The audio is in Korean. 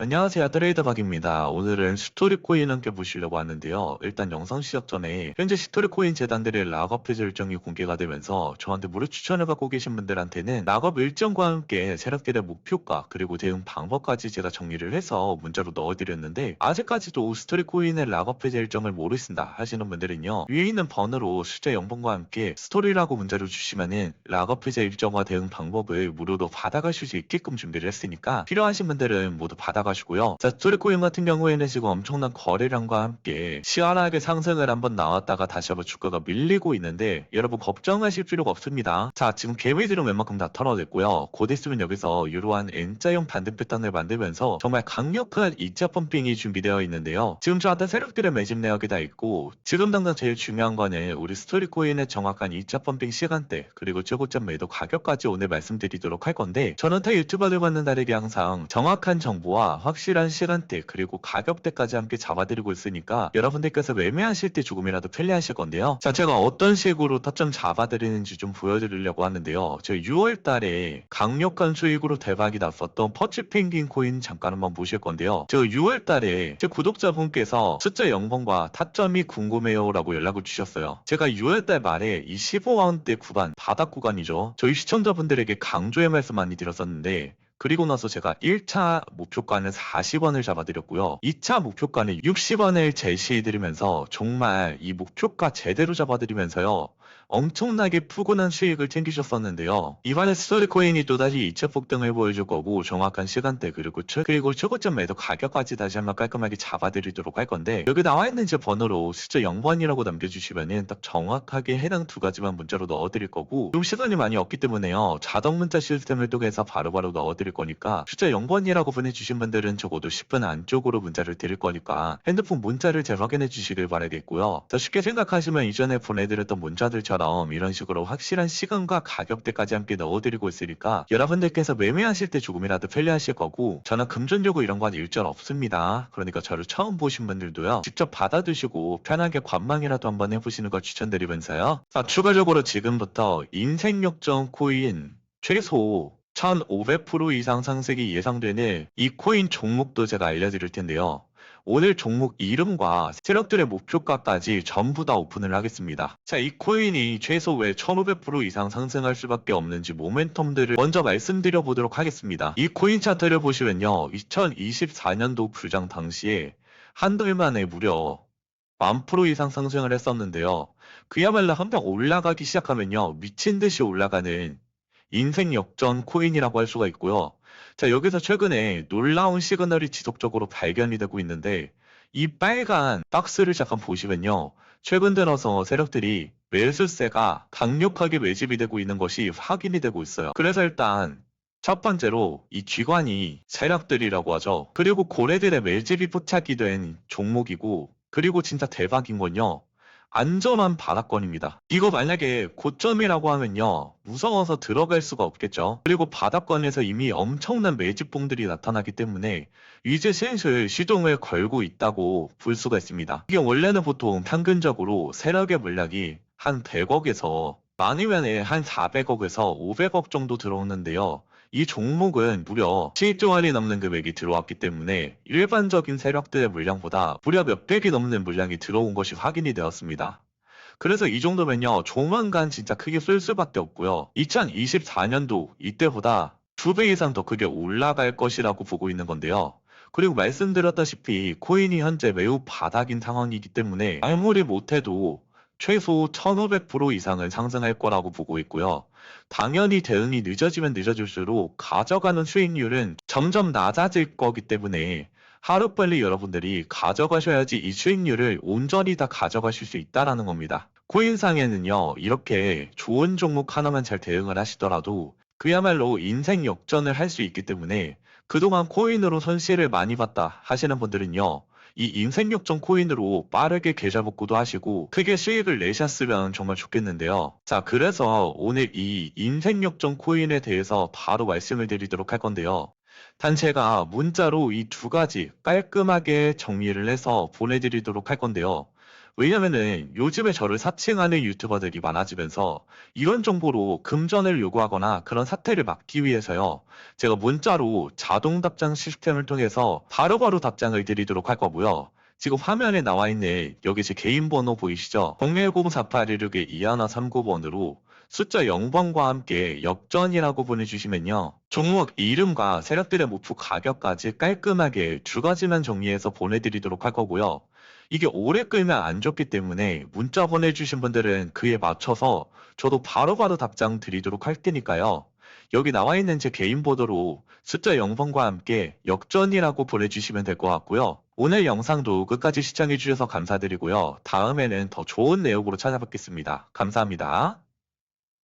안녕하세요. 트레이더 박입니다. 오늘은 스토리코인 함께 보시려고 하는데요. 일단 영상 시작 전에 현재 스토리코인 재단들의 락업 해제 일정이 공개가 되면서 저한테 무료 추천을 받고 계신 분들한테는 락업 일정과 함께 세력들의 목표가 그리고 대응 방법까지 제가 정리를 해서 문자로 넣어드렸는데 아직까지도 스토리코인의 락업 해제 일정을 모르신다 하시는 분들은요. 위에 있는 번호로 숫자 0번과 함께 스토리라고 문자를 주시면은 락업 해제 일정과 대응 방법을 무료로 받아가실 수 있게끔 준비를 했으니까 필요하신 분들은 모두 받아가 시고요. 자, 스토리코인 같은 경우에는 지금 엄청난 거래량과 함께 시원하게 상승을 한번 나왔다가 다시 한번 주가가 밀리고 있는데 여러분 걱정하실 필요가 없습니다. 자, 지금 개미들은 웬만큼 다 털어냈고요. 곧 있으면 여기서 이러한 N자형 반등 패턴을 만들면서 정말 강력한 2차 펌핑이 준비되어 있는데요. 지금 저한테 세력들의 매집 내역이 다 있고 지금 당장 제일 중요한 거는 우리 스토리코인의 정확한 2차 펌핑 시간대 그리고 최고점 매도 가격까지 오늘 말씀드리도록 할 건데 저는 타 유튜버를 받는 달에게 항상 정확한 정보와 확실한 시간대 그리고 가격대까지 함께 잡아드리고 있으니까 여러분들께서 매매하실 때 조금이라도 편리하실 건데요. 자 제가 어떤 식으로 타점 잡아드리는지 좀 보여드리려고 하는데요. 저 6월 달에 강력한 수익으로 대박이 났었던 퍼치 펭귄 코인 잠깐 한번 보실 건데요. 저 6월 달에 제 구독자분께서 숫자 0번과 타점이 궁금해요 라고 연락을 주셨어요. 제가 6월 달 말에 이 15원대 구간 바닥 구간이죠. 저희 시청자분들에게 강조의 말씀 많이 드렸었는데 그리고 나서 제가 1차 목표가는 40원을 잡아드렸고요. 2차 목표가는 60원을 제시해드리면서 정말 이 목표가 제대로 잡아드리면서요. 엄청나게 푸근한 수익을 챙기셨었는데요. 이번에 스토리코인이 또다시 2차 폭등을 보여줄 거고 정확한 시간대 그리고 최, 그리고 최고점 매도 가격까지 다시 한번 깔끔하게 잡아드리도록 할 건데 여기 나와 있는 제 번호로 숫자 0번이라고 남겨주시면은 딱 정확하게 해당 두 가지만 문자로 넣어드릴 거고 좀 시간이 많이 없기 때문에요. 자동 문자 시스템을 통해서 바로바로 넣어드릴 거니까 숫자 0번이라고 보내주신 분들은 적어도 10분 안쪽으로 문자를 드릴 거니까 핸드폰 문자를 잘 확인해 주시길 바라겠고요. 더 쉽게 생각하시면 이전에 보내드렸던 문자들처럼 이런 식으로 확실한 시간과 가격대까지 함께 넣어드리고 있으니까 여러분들께서 매매하실 때 조금이라도 편리하실 거고 저는 금전적으로 이런 건 일절 없습니다. 그러니까 저를 처음 보신 분들도요. 직접 받아두시고 편하게 관망이라도 한번 해보시는 걸 추천드리면서요. 자, 추가적으로 지금부터 인생 역전 코인 최소 1500% 이상 상승이 예상되는 이 코인 종목도 제가 알려드릴 텐데요. 오늘 종목 이름과 세력들의 목표가까지 전부 다 오픈을 하겠습니다. 자, 이 코인이 최소 왜 1500% 이상 상승할 수밖에 없는지 모멘텀들을 먼저 말씀드려 보도록 하겠습니다. 이 코인 차트를 보시면요. 2024년도 불장 당시에 한 달 만에 무려 만 프로 이상 상승을 했었는데요. 그야말로 한번 올라가기 시작하면요. 미친 듯이 올라가는 인생 역전 코인이라고 할 수가 있고요. 자, 여기서 최근에 놀라운 시그널이 지속적으로 발견이 되고 있는데, 이 빨간 박스를 잠깐 보시면요. 최근 들어서 세력들이 매수세가 강력하게 매집이 되고 있는 것이 확인이 되고 있어요. 그래서 일단, 첫 번째로 이 쥐관이 세력들이라고 하죠. 그리고 고래들의 매집이 포착이 된 종목이고, 그리고 진짜 대박인 건요. 안전한 바닥권입니다. 이거 만약에 고점이라고 하면요. 무서워서 들어갈 수가 없겠죠. 그리고 바닥권에서 이미 엄청난 매집봉들이 나타나기 때문에 이제 슬슬 시동을 걸고 있다고 볼 수가 있습니다. 이게 원래는 보통 평균적으로 세력의 물량이 한 100억에서 많으면 한 400억에서 500억 정도 들어오는데요. 이 종목은 무려 7조 원이 넘는 금액이 들어왔기 때문에 일반적인 세력들의 물량보다 무려 몇 백이 넘는 물량이 들어온 것이 확인이 되었습니다. 그래서 이 정도면요, 조만간 진짜 크게 쏠 수밖에 없고요. 2024년도 이때보다 두배 이상 더 크게 올라갈 것이라고 보고 있는 건데요. 그리고 말씀드렸다시피 코인이 현재 매우 바닥인 상황이기 때문에 아무리 못해도 최소 1500% 이상은 상승할 거라고 보고 있고요. 당연히 대응이 늦어지면 늦어질수록 가져가는 수익률은 점점 낮아질 거기 때문에 하루빨리 여러분들이 가져가셔야지 이 수익률을 온전히 다 가져가실 수 있다라는 겁니다. 코인상에는요, 이렇게 좋은 종목 하나만 잘 대응을 하시더라도 그야말로 인생 역전을 할 수 있기 때문에 그동안 코인으로 손실을 많이 봤다 하시는 분들은요, 이 인생역전 코인으로 빠르게 계좌 복구도 하시고 크게 수익을 내셨으면 정말 좋겠는데요. 자, 그래서 오늘 이 인생역전 코인에 대해서 바로 말씀을 드리도록 할 건데요. 단 제가 문자로 이 두 가지 깔끔하게 정리를 해서 보내드리도록 할 건데요. 왜냐면은 요즘에 저를 사칭하는 유튜버들이 많아지면서 이런 정보로 금전을 요구하거나 그런 사태를 막기 위해서요. 제가 문자로 자동 답장 시스템을 통해서 바로바로 답장을 드리도록 할 거고요. 지금 화면에 나와 있는 여기 제 개인 번호 보이시죠? 010-4816-2139번으로 숫자 0번과 함께 역전이라고 보내주시면요. 종목 이름과 세력들의 목표 가격까지 깔끔하게 두 가지만 정리해서 보내드리도록 할 거고요. 이게 오래 끌면 안 좋기 때문에 문자 보내주신 분들은 그에 맞춰서 저도 바로바로 답장 드리도록 할 테니까요. 여기 나와 있는 제 개인 번호로 숫자 0번과 함께 역전이라고 보내주시면 될 것 같고요. 오늘 영상도 끝까지 시청해주셔서 감사드리고요. 다음에는 더 좋은 내용으로 찾아뵙겠습니다. 감사합니다.